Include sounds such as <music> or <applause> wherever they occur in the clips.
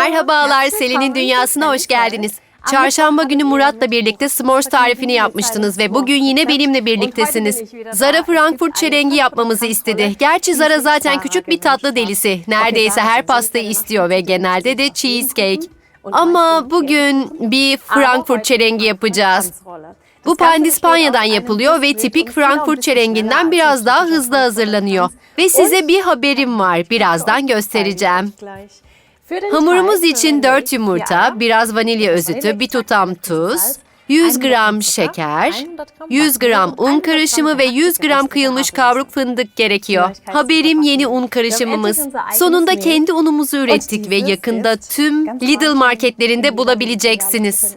Merhabalar, Selin'in dünyasına hoş geldiniz. Çarşamba günü Murat'la birlikte s'mores tarifini yapmıştınız ve bugün yine benimle birliktesiniz. Zara Frankfurt çelengi yapmamızı istedi. Gerçi Zara zaten küçük bir tatlı delisi. Neredeyse her pastayı istiyor ve genelde de cheesecake. Ama bugün bir Frankfurt çelengi yapacağız. Bu pandispanya'dan yapılıyor ve tipik Frankfurt çelenginden biraz daha hızlı hazırlanıyor. Ve size bir haberim var. Birazdan göstereceğim. Hamurumuz için 4 yumurta, biraz vanilya özütü, bir tutam tuz, 100 gram şeker, 100 gram un karışımı ve 100 gram kıyılmış kavruk fındık gerekiyor. Haberim yeni un karışımımız. Sonunda kendi unumuzu ürettik ve yakında tüm Lidl marketlerinde bulabileceksiniz.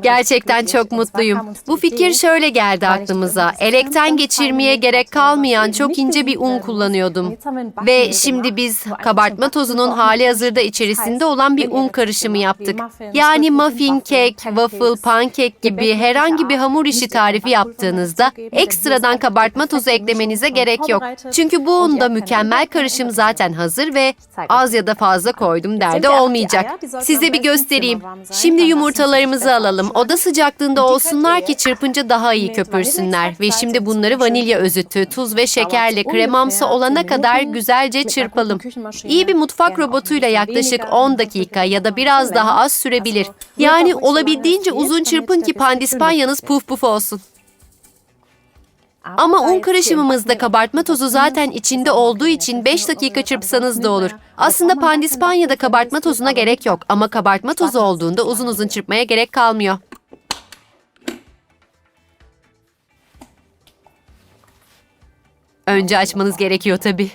Gerçekten çok mutluyum. Bu fikir şöyle geldi aklımıza. Elekten geçirmeye gerek kalmayan çok ince bir un kullanıyordum. Ve şimdi biz kabartma tozunun hali hazırda içerisinde olan bir un karışımı yaptık. Yani muffin, kek, waffle, pankek gibi herhangi bir hamur işi tarifi yaptığınızda ekstradan kabartma tozu eklemenize gerek yok. Çünkü bu unda mükemmel karışım zaten hazır ve az ya da fazla koydum derdi olmayacak. Size bir göstereyim. Şimdi yumurtalarımızı alalım. Oda sıcaklığında olsunlar ki çırpınca daha iyi köpürsünler. Ve şimdi bunları vanilya özütü, tuz ve şekerle kremamsı olana kadar güzelce çırpalım. İyi bir mutfak robotuyla yaklaşık 10 dakika ya da biraz daha az sürebilir. Yani olabildiğince uzun çırpın ki pandispanyanız puf puf olsun. Ama un karışımımızda kabartma tozu zaten içinde olduğu için 5 dakika çırpsanız da olur. Aslında pandispanyada kabartma tozuna gerek yok ama kabartma tozu olduğunda uzun uzun çırpmaya gerek kalmıyor. Önce açmanız gerekiyor tabii.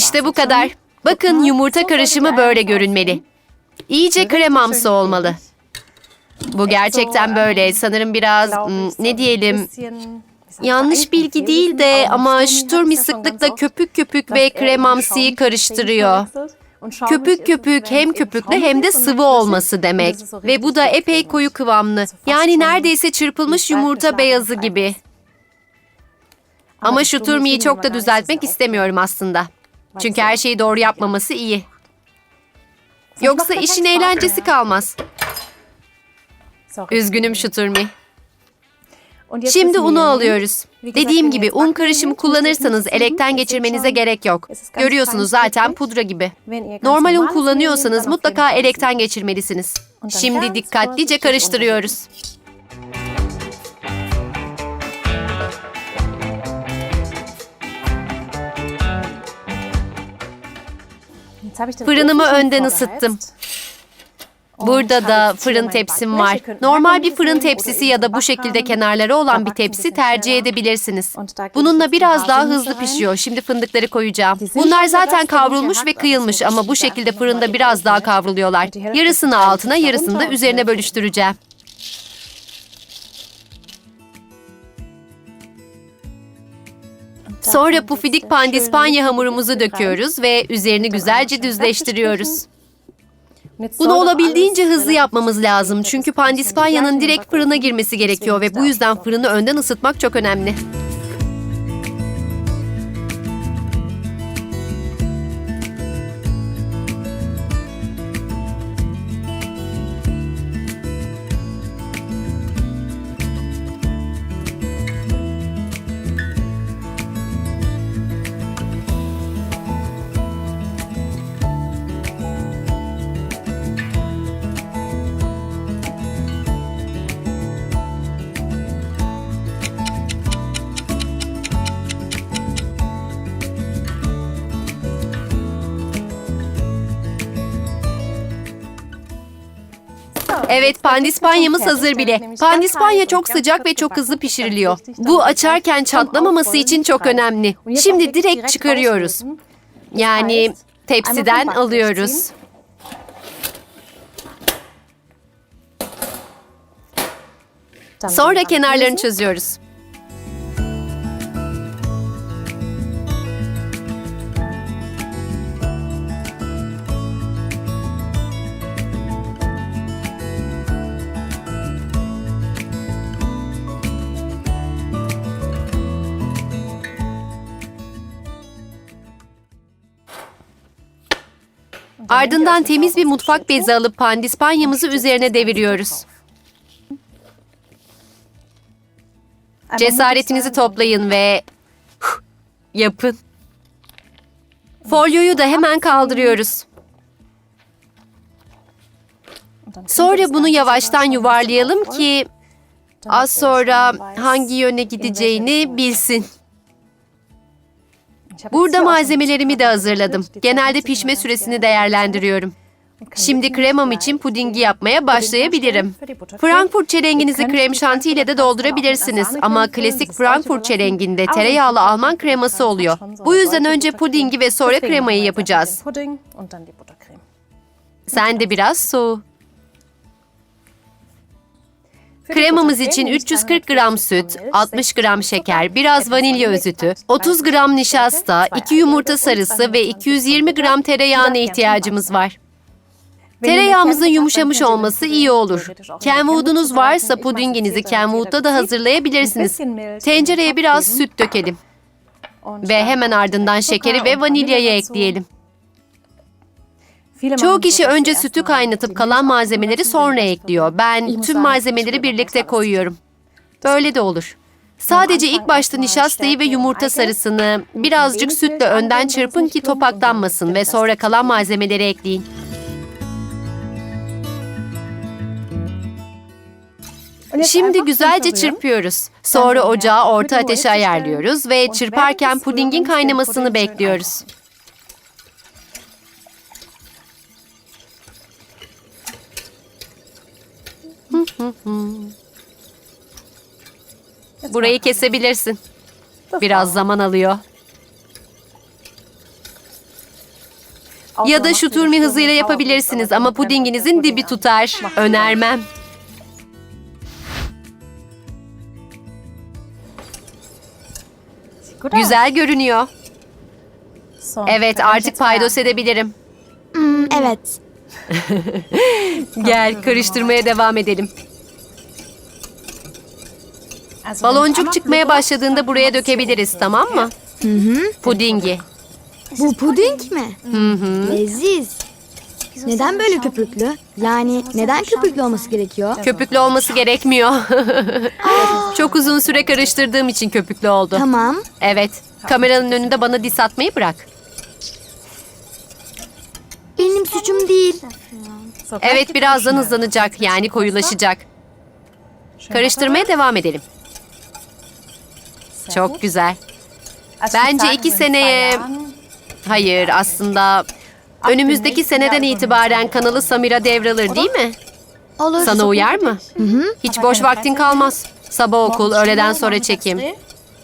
İşte bu kadar. Bakın yumurta karışımı böyle görünmeli. İyice kremamsı olmalı. Bu gerçekten böyle. Sanırım biraz ne diyelim yanlış bilgi değil de ama Sturmy sıklıkla köpük köpük ve kremamsıyı karıştırıyor. Köpük köpük hem köpüklü hem de sıvı olması demek. Ve bu da epey koyu kıvamlı. Yani neredeyse çırpılmış yumurta beyazı gibi. Ama şu turmiyi çok da düzeltmek istemiyorum aslında. Çünkü her şeyi doğru yapmaması iyi. Yoksa işin eğlencesi kalmaz. Üzgünüm şu turmi. Şimdi unu alıyoruz. Dediğim gibi un karışımı kullanırsanız elekten geçirmenize gerek yok. Görüyorsunuz zaten pudra gibi. Normal un kullanıyorsanız mutlaka elekten geçirmelisiniz. Şimdi dikkatlice karıştırıyoruz. Fırınımı önden ısıttım. Burada da fırın tepsim var. Normal bir fırın tepsisi ya da bu şekilde kenarları olan bir tepsi tercih edebilirsiniz. Bununla biraz daha hızlı pişiyor. Şimdi fındıkları koyacağım. Bunlar zaten kavrulmuş ve kıyılmış ama bu şekilde fırında biraz daha kavruluyorlar. Yarısını altına, yarısını da üzerine bölüştüreceğim. Sonra pufidik pandispanya hamurumuzu döküyoruz ve üzerini güzelce düzleştiriyoruz. Bunu olabildiğince hızlı yapmamız lazım çünkü pandispanyanın direkt fırına girmesi gerekiyor ve bu yüzden fırını önden ısıtmak çok önemli. Evet, pandispanyamız hazır bile. Pandispanya çok sıcak ve çok hızlı pişiriliyor. Bu açarken çatlamaması için çok önemli. Şimdi direkt çıkarıyoruz. Yani tepsiden alıyoruz. Sonra kenarlarını çözüyoruz. Ardından temiz bir mutfak bezi alıp pandispanyamızı üzerine deviriyoruz. Cesaretinizi toplayın ve yapın. Folyoyu da hemen kaldırıyoruz. Sonra bunu yavaştan yuvarlayalım ki az sonra hangi yöne gideceğini bilsin. Burada malzemelerimi de hazırladım. Genelde pişme süresini değerlendiriyorum. Şimdi kremam için pudingi yapmaya başlayabilirim. Frankfurt çerenginizi krem şanti ile de doldurabilirsiniz. ama klasik Frankfurt çerenginde tereyağlı Alman kreması oluyor. Bu yüzden önce pudingi ve sonra kremayı yapacağız. Sen de biraz soğu. Kremamız için 340 gram süt, 60 gram şeker, biraz vanilya özütü, 30 gram nişasta, 2 yumurta sarısı ve 220 gram tereyağına ihtiyacımız var. Tereyağımızın yumuşamış olması iyi olur. Kenwood'unuz varsa pudinginizi Kenwood'da da hazırlayabilirsiniz. Tencereye biraz süt dökelim. <laughs> Ve hemen ardından şekeri ve vanilyayı ekleyelim. Çoğu kişi önce sütü kaynatıp kalan malzemeleri sonra ekliyor. Ben tüm malzemeleri birlikte koyuyorum. Böyle de olur. Sadece ilk başta nişastayı ve yumurta sarısını birazcık sütle önden çırpın ki topaklanmasın ve sonra kalan malzemeleri ekleyin. Şimdi güzelce çırpıyoruz. Sonra ocağı orta ateşe ayarlıyoruz ve çırparken pudingin kaynamasını bekliyoruz. Burayı kesebilirsin. Biraz zaman alıyor. Ya da şu turmi hızıyla yapabilirsiniz ama pudinginizin dibi tutar. Önermem. Güzel görünüyor. Evet artık paydos edebilirim. Hmm, evet. <laughs> Gel karıştırmaya devam edelim. Baloncuk çıkmaya başladığında buraya dökebiliriz tamam mı? Pudingi. Bu puding mi? Leziz. Neden böyle köpüklü? Yani neden köpüklü olması gerekiyor? Köpüklü olması gerekmiyor. <laughs> Çok uzun süre karıştırdığım için köpüklü oldu. Tamam. Evet. Kameranın önünde bana dis atmayı bırak. Benim suçum değil. Evet birazdan hızlanacak yani koyulaşacak. Karıştırmaya devam edelim. Çok güzel. Bence iki seneye... Hayır aslında önümüzdeki seneden itibaren kanalı Samira devralır değil mi? Olur. Sana uyar mı? Hiç boş vaktin kalmaz. Sabah okul, öğleden sonra çekim.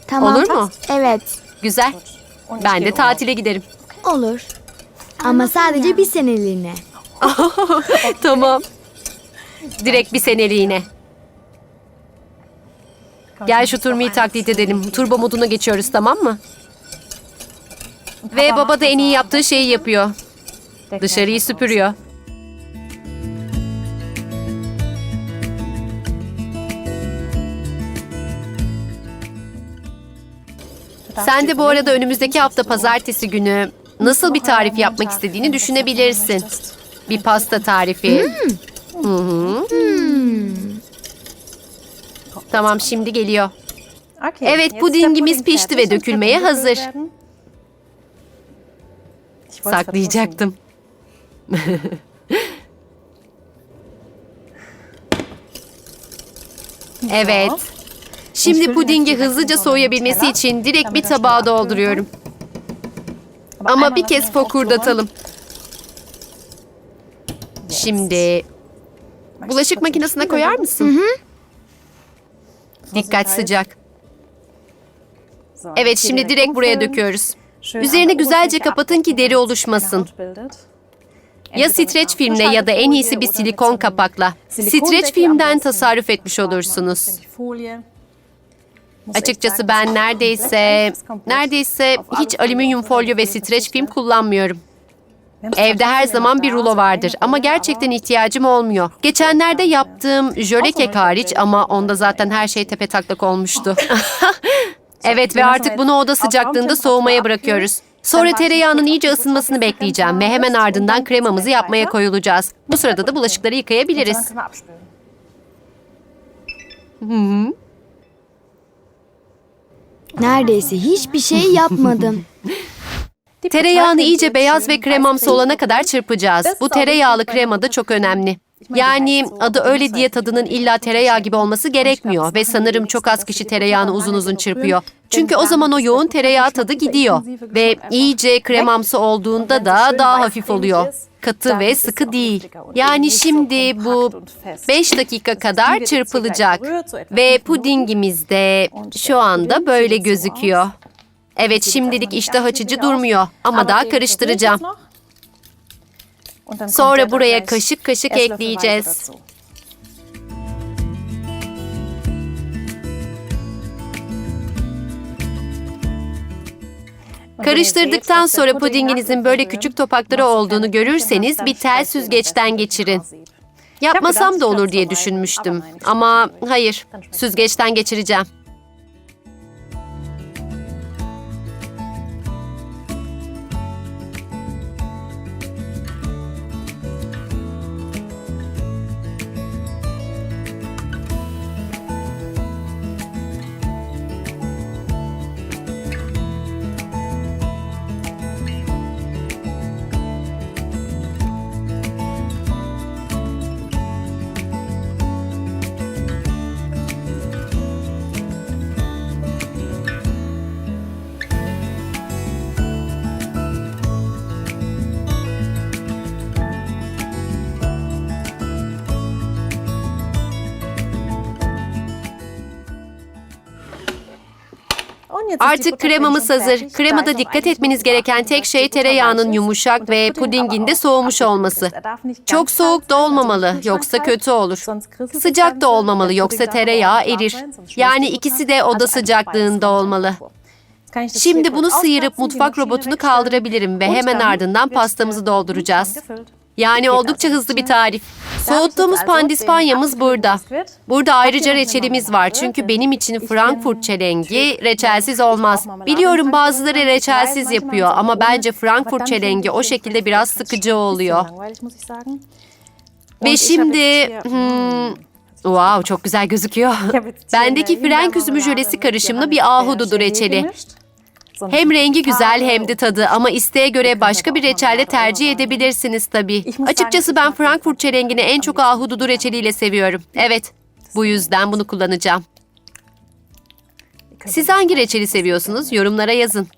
Tamam. Olur mu? Evet. Güzel. Ben de tatile giderim. Olur. Ama sadece bir seneliğine. <laughs> tamam. Direkt bir seneliğine. Gel şu turmiyi taklit edelim. Turbo moduna geçiyoruz tamam mı? Ve baba da en iyi yaptığı şeyi yapıyor. Dışarıyı süpürüyor. Sen de bu arada önümüzdeki hafta pazartesi günü nasıl bir tarif yapmak istediğini düşünebilirsin. Bir pasta tarifi. Hı hı. Tamam şimdi geliyor. Evet, pudingimiz pişti ve dökülmeye hazır. Saklayacaktım. evet. Şimdi pudingi hızlıca soğuyabilmesi için direkt bir tabağa dolduruyorum. Ama bir kez fokurdatalım. Şimdi Bulaşık makinesine koyar mısın? Dikkat sıcak. Evet şimdi direkt buraya döküyoruz. Üzerini güzelce kapatın ki deri oluşmasın. Ya streç filmle ya da en iyisi bir silikon kapakla. Streç filmden tasarruf etmiş olursunuz. Açıkçası ben neredeyse neredeyse hiç alüminyum folyo ve streç film kullanmıyorum. Evde her zaman bir rulo vardır ama gerçekten ihtiyacım olmuyor. Geçenlerde yaptığım jöle kek hariç ama onda zaten her şey tepe taklak olmuştu. <laughs> evet ve artık bunu oda sıcaklığında soğumaya bırakıyoruz. Sonra tereyağının iyice ısınmasını bekleyeceğim ve hemen ardından kremamızı yapmaya koyulacağız. Bu sırada da bulaşıkları yıkayabiliriz. Neredeyse hiçbir şey yapmadım. <laughs> Tereyağını iyice beyaz ve kremamsı olana kadar çırpacağız. Bu tereyağlı krema da çok önemli. Yani adı öyle diye tadının illa tereyağı gibi olması gerekmiyor ve sanırım çok az kişi tereyağını uzun uzun çırpıyor. Çünkü o zaman o yoğun tereyağı tadı gidiyor ve iyice kremamsı olduğunda da daha hafif oluyor. Katı ve sıkı değil. Yani şimdi bu 5 dakika kadar çırpılacak ve pudingimiz de şu anda böyle gözüküyor. Evet şimdilik iştah açıcı durmuyor ama daha karıştıracağım. Sonra buraya kaşık kaşık ekleyeceğiz. Karıştırdıktan sonra pudinginizin böyle küçük topakları olduğunu görürseniz bir tel süzgeçten geçirin. Yapmasam da olur diye düşünmüştüm. Ama hayır, süzgeçten geçireceğim. Artık kremamız hazır. Kremada dikkat etmeniz gereken tek şey tereyağının yumuşak ve pudingin de soğumuş olması. Çok soğuk da olmamalı yoksa kötü olur. Sıcak da olmamalı yoksa tereyağı erir. Yani ikisi de oda sıcaklığında olmalı. Şimdi bunu sıyırıp mutfak robotunu kaldırabilirim ve hemen ardından pastamızı dolduracağız. Yani oldukça hızlı bir tarif. Soğuttuğumuz pandispanyamız burada. Burada ayrıca reçelimiz var çünkü benim için Frankfurt çelengi reçelsiz olmaz. Biliyorum bazıları reçelsiz yapıyor ama bence Frankfurt çelengi o şekilde biraz sıkıcı oluyor. Ve şimdi... hmm, wow çok güzel gözüküyor. <laughs> Bendeki frenk üzümü jölesi karışımlı bir ahududu reçeli. Hem rengi güzel hem de tadı ama isteğe göre başka bir reçelle tercih edebilirsiniz tabii. Açıkçası ben Frankfurt çelengini en çok ahududu reçeliyle seviyorum. Evet, bu yüzden bunu kullanacağım. Siz hangi reçeli seviyorsunuz? Yorumlara yazın.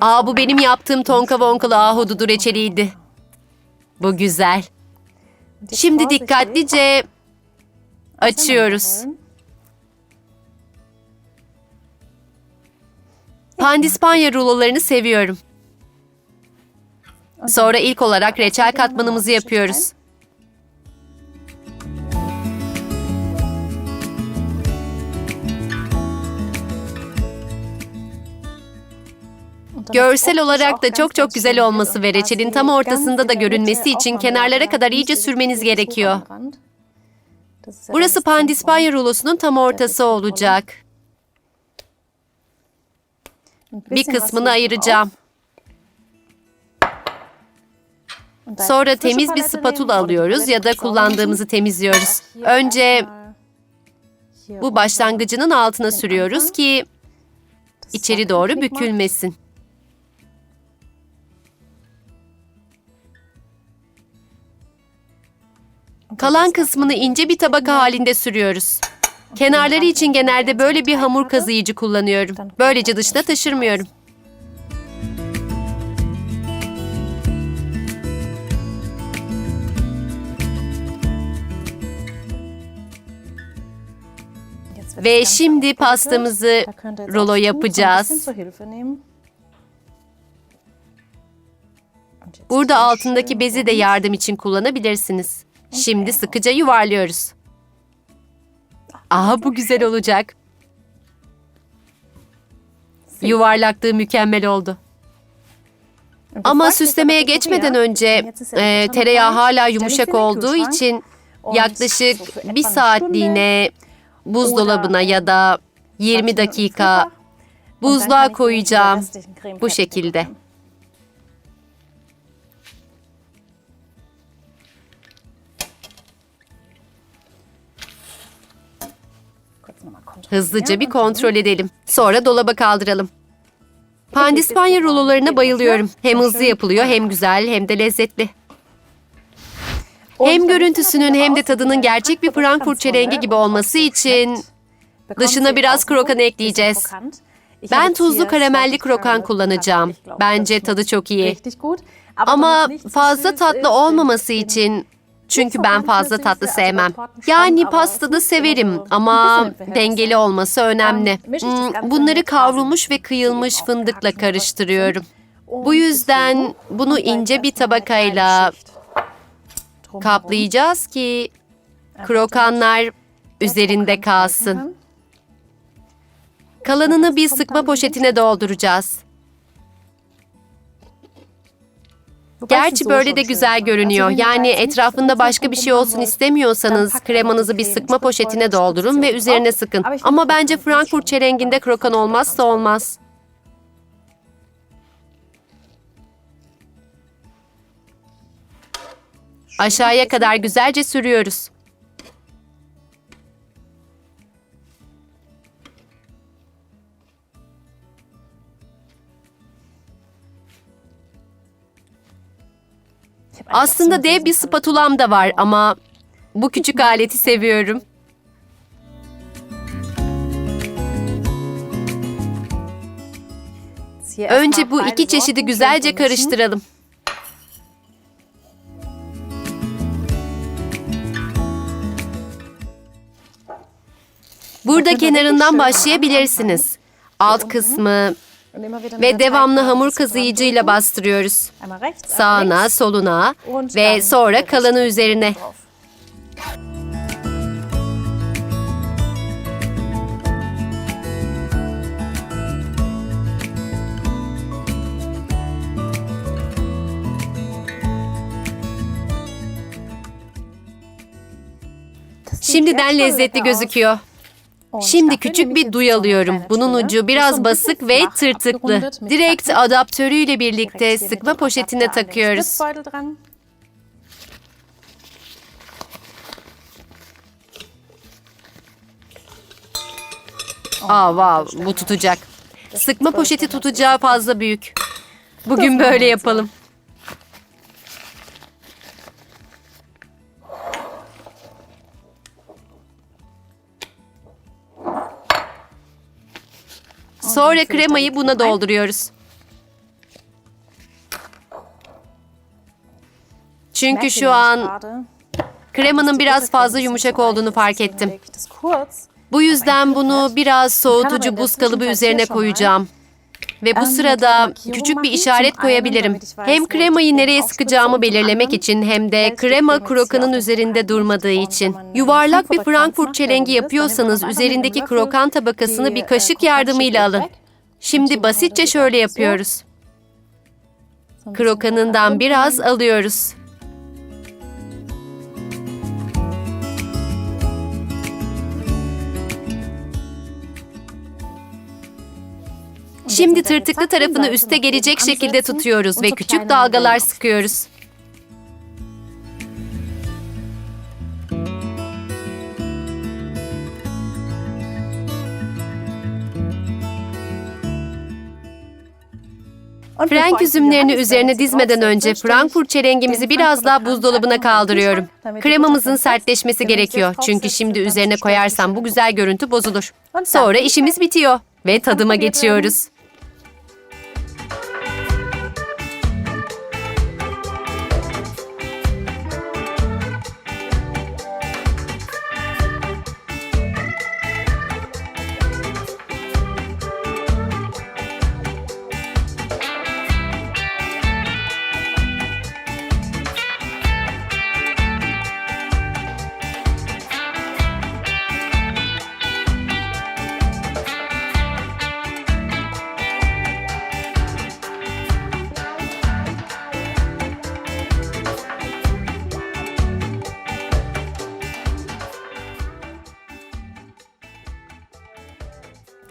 Aa bu benim yaptığım tonka vonkalı ahududu reçeliydi. Bu güzel. Şimdi dikkatlice açıyoruz. Pandispanya rulolarını seviyorum. Sonra ilk olarak reçel katmanımızı yapıyoruz. Görsel olarak da çok çok güzel olması ve reçelin tam ortasında da görünmesi için kenarlara kadar iyice sürmeniz gerekiyor. Burası pandispanya rulosunun tam ortası olacak. Bir kısmını ayıracağım. Sonra temiz bir spatula alıyoruz ya da kullandığımızı temizliyoruz. Önce bu başlangıcının altına sürüyoruz ki içeri doğru bükülmesin. Kalan kısmını ince bir tabaka halinde sürüyoruz. Kenarları için genelde böyle bir hamur kazıyıcı kullanıyorum. Böylece dışına taşırmıyorum. Ve şimdi pastamızı rolo yapacağız. Burada altındaki bezi de yardım için kullanabilirsiniz. Şimdi sıkıca yuvarlıyoruz. Aha bu güzel olacak. Yuvarlaklığı mükemmel oldu. Ama süslemeye geçmeden önce e, tereyağı hala yumuşak olduğu için yaklaşık bir saatliğine buzdolabına ya da 20 dakika buzluğa koyacağım. Bu şekilde. Hızlıca bir kontrol edelim. Sonra dolaba kaldıralım. Pandispanya rulolarına bayılıyorum. Hem hızlı yapılıyor hem güzel hem de lezzetli. Hem görüntüsünün hem de tadının gerçek bir Frankfurt çelengi gibi olması için dışına biraz krokan ekleyeceğiz. Ben tuzlu karamelli krokan kullanacağım. Bence tadı çok iyi. Ama fazla tatlı olmaması için çünkü ben fazla tatlı sevmem. Yani pastada severim ama dengeli olması önemli. Hmm, Bunları kavrulmuş ve kıyılmış fındıkla karıştırıyorum. Bu yüzden bunu ince bir tabakayla kaplayacağız ki krokanlar üzerinde kalsın. Kalanını bir sıkma poşetine dolduracağız. Gerçi böyle de güzel görünüyor. Yani etrafında başka bir şey olsun istemiyorsanız kremanızı bir sıkma poşetine doldurun ve üzerine sıkın. Ama bence Frankfurt çelenginde krokan olmazsa olmaz. Aşağıya kadar güzelce sürüyoruz. Aslında dev bir spatulam da var ama bu küçük aleti seviyorum. Önce bu iki çeşidi güzelce karıştıralım. Burada kenarından başlayabilirsiniz. Alt kısmı ve devamlı hamur kazıyıcıyla bastırıyoruz. Sağına, soluna ve sonra kalanı üzerine. Şimdiden lezzetli gözüküyor. Şimdi küçük bir duy alıyorum. Bunun ucu biraz basık ve tırtıklı. Direkt adaptörüyle birlikte sıkma poşetine takıyoruz. Aa wow, bu tutacak. Sıkma poşeti tutacağı fazla büyük. Bugün böyle yapalım. Sonra kremayı buna dolduruyoruz. Çünkü şu an kremanın biraz fazla yumuşak olduğunu fark ettim. Bu yüzden bunu biraz soğutucu buz kalıbı üzerine koyacağım. Ve bu sırada küçük bir işaret koyabilirim. Hem kremayı nereye sıkacağımı belirlemek için hem de krema krokanın üzerinde durmadığı için. Yuvarlak bir Frankfurt çelengi yapıyorsanız üzerindeki krokan tabakasını bir kaşık yardımıyla alın. Şimdi basitçe şöyle yapıyoruz. Krokanından biraz alıyoruz. Şimdi tırtıklı tarafını üste gelecek şekilde tutuyoruz ve küçük dalgalar sıkıyoruz. Frank üzümlerini üzerine dizmeden önce Frankfurt çelengimizi biraz daha buzdolabına kaldırıyorum. Kremamızın sertleşmesi gerekiyor. Çünkü şimdi üzerine koyarsam bu güzel görüntü bozulur. Sonra işimiz bitiyor ve tadıma geçiyoruz.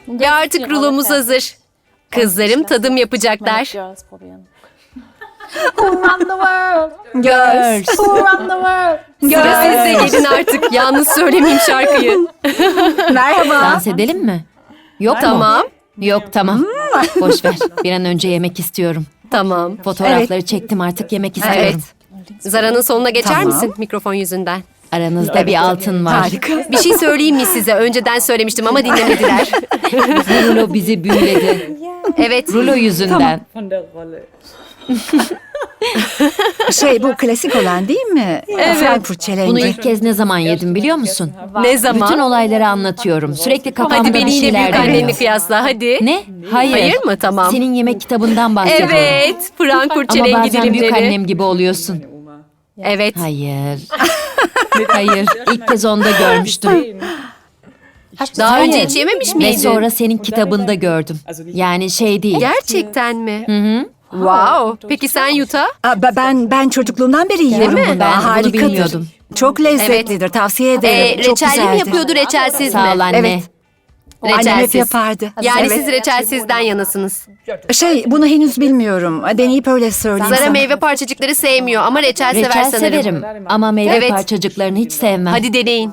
Ve artık rulomuz hazır. Kızlarım tadım yapacaklar. Girls. Sıra sizde gelin artık. Yalnız söylemeyeyim şarkıyı. Merhaba. Dans edelim mi? Yok? Tamam. Yok tamam. Boş ver. Bir an önce yemek istiyorum. Tamam. Fotoğrafları çektim artık yemek istiyorum. Evet. Zara'nın sonuna geçer Tamam. misin mikrofon yüzünden? Aranızda bir altın var. Harika. Bir şey söyleyeyim mi size? Önceden söylemiştim ama dinlemediler. <laughs> Rulo bizi büyüledi. Evet. Rulo yüzünden. Şey bu klasik olan değil mi? Frankfurt çelengi. Bunu ilk kez ne zaman yedim biliyor musun? Ne zaman? Bütün olayları anlatıyorum. Sürekli kafamda Hadi beni bir yine şeyler büyük annenle dönüyor. kıyasla hadi. Ne? Hayır. Hayır mı? Tamam. Senin yemek kitabından bahsediyorum. Evet. Frankfurt Ama çelengi bazen büyük dilimleri. annem gibi oluyorsun. Evet. Hayır. <laughs> Hayır. İlk kez onda görmüştüm. Daha önce hiç yememiş Ve miydin? sonra senin kitabında gördüm. Yani şey değil. Gerçekten mi? Hı hı. Wow. Peki sen Yuta? Aa, be- ben ben çocukluğumdan beri yiyorum mi? bunu. Ben bunu Harikadır. bilmiyordum. Çok lezzetlidir. Tavsiye ederim. Ee, Çok reçelli mi güzeldir. yapıyordu reçelsiz Sağ ol mi? anne. Evet. Annem hep Reçelsiz. yapardı. Yani Evet. siz reçelsizden yanasınız. Şey bunu henüz bilmiyorum. Deneyip öyle söyleyeyim Zara sana. meyve parçacıkları sevmiyor ama reçel, sever Reçel sanırım. severim ama meyve Evet. parçacıklarını hiç sevmem. Hadi deneyin.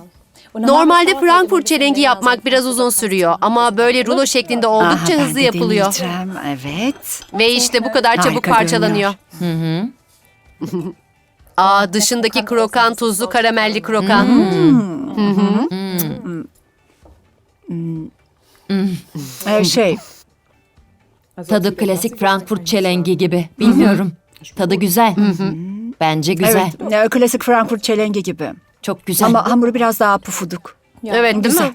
Normalde Frankfurt çelengi yapmak biraz uzun sürüyor ama böyle rulo şeklinde Aha, oldukça ben hızlı de yapılıyor. deneyeceğim. Evet. Ve işte bu kadar çabuk Harika parçalanıyor. <laughs> Aa dışındaki krokan tuzlu karamelli krokan. Ee, şey Tadı klasik Frankfurt çelengi gibi. Bilmiyorum. Tadı güzel. Bence güzel. evet e, klasik Frankfurt çelengi gibi. Çok güzel. Ama hamuru biraz daha pufuduk. Evet değil mi?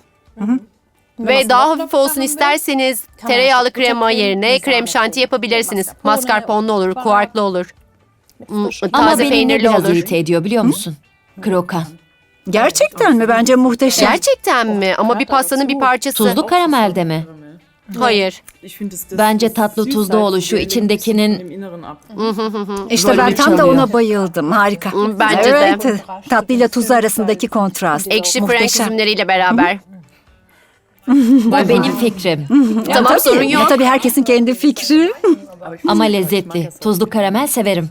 Ve daha hafif olsun isterseniz tereyağlı krema yerine krem şanti yapabilirsiniz. Mascarpone'lu olur, kuarklı olur. Hmm, Ama Taze beni ne peynirli biraz olur. irite ediyor biliyor musun? Krokan. Gerçekten mi? Bence muhteşem. Gerçekten mi? Ama bir pastanın bir parçası. Tuzlu karamelde mi? Hayır. Bence tatlı tuzlu oluşu içindekinin İşte ben tam da ona bayıldım. Harika. Bence de. evet. Tatlıyla tuzlu arasındaki kontrast. Ekşi Muhteşem. üzümleriyle beraber. bu benim fikrim. tamam Tabii, sorun ya yok. tabii herkesin kendi fikri. Ama lezzetli. Tuzlu karamel severim.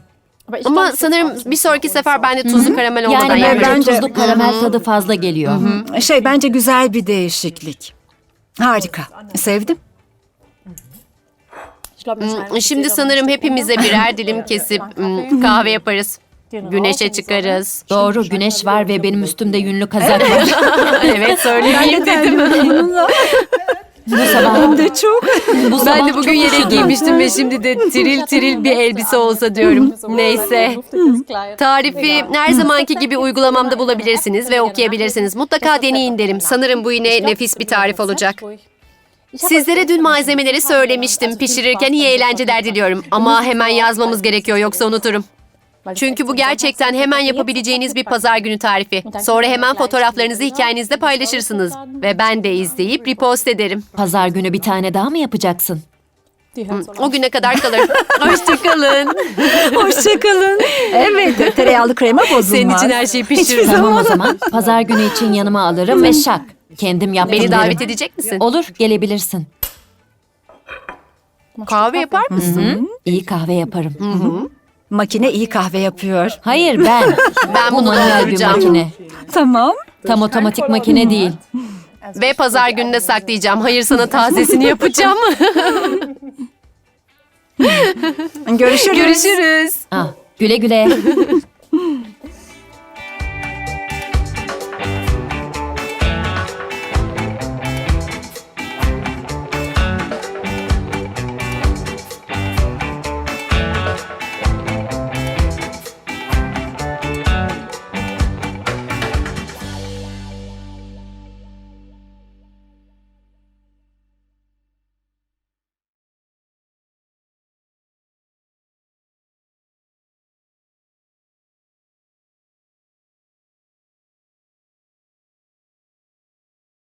Ama sanırım bir sonraki sefer ben de tuzlu karamel olmadan Yani yerim. bence tuzlu karamel tadı fazla geliyor. Şey bence güzel bir değişiklik. Harika. Sevdim. Hmm, Şimdi sanırım hepimize birer dilim kesip hmm, kahve yaparız. Güneşe çıkarız. Doğru güneş var ve benim üstümde yünlü kazak <laughs> var. evet <laughs> söyleyeyim dedim. <laughs> Bu sabah de çok. bu Ben sabah de bugün çok yelek giymiştim ve şimdi de tiril tiril bir elbise olsa diyorum. Neyse. Tarifi her zamanki gibi uygulamamda bulabilirsiniz ve okuyabilirsiniz. Mutlaka deneyin derim. Sanırım bu yine nefis bir tarif olacak. Sizlere dün malzemeleri söylemiştim. Pişirirken iyi eğlenceler diliyorum. Ama hemen yazmamız gerekiyor yoksa unuturum. Çünkü bu gerçekten hemen yapabileceğiniz bir pazar günü tarifi. Sonra hemen fotoğraflarınızı hikayenizde paylaşırsınız. Ve ben de izleyip repost ederim. Pazar günü bir tane daha mı yapacaksın? O güne kadar kalır. <laughs> <laughs> Hoşçakalın. <laughs> Hoşçakalın. Evet tereyağlı krema bozulmaz. Senin için her şeyi pişiririm. Tamam o zaman. Pazar günü için yanıma alırım ve şak. Kendim yaptım Beni derim. davet edecek misin? Olur gelebilirsin. Kahve yapar mısın? İyi kahve yaparım. Makine iyi kahve yapıyor. Hayır ben. <laughs> Ben Bu bunu manuel bir makine. Tamam. Tam otomatik makine değil. Ve pazar gününe saklayacağım. Hayır sana tazesini yapacağım. <laughs> Görüşürüz. Görüşürüz. Ah, güle güle. <laughs>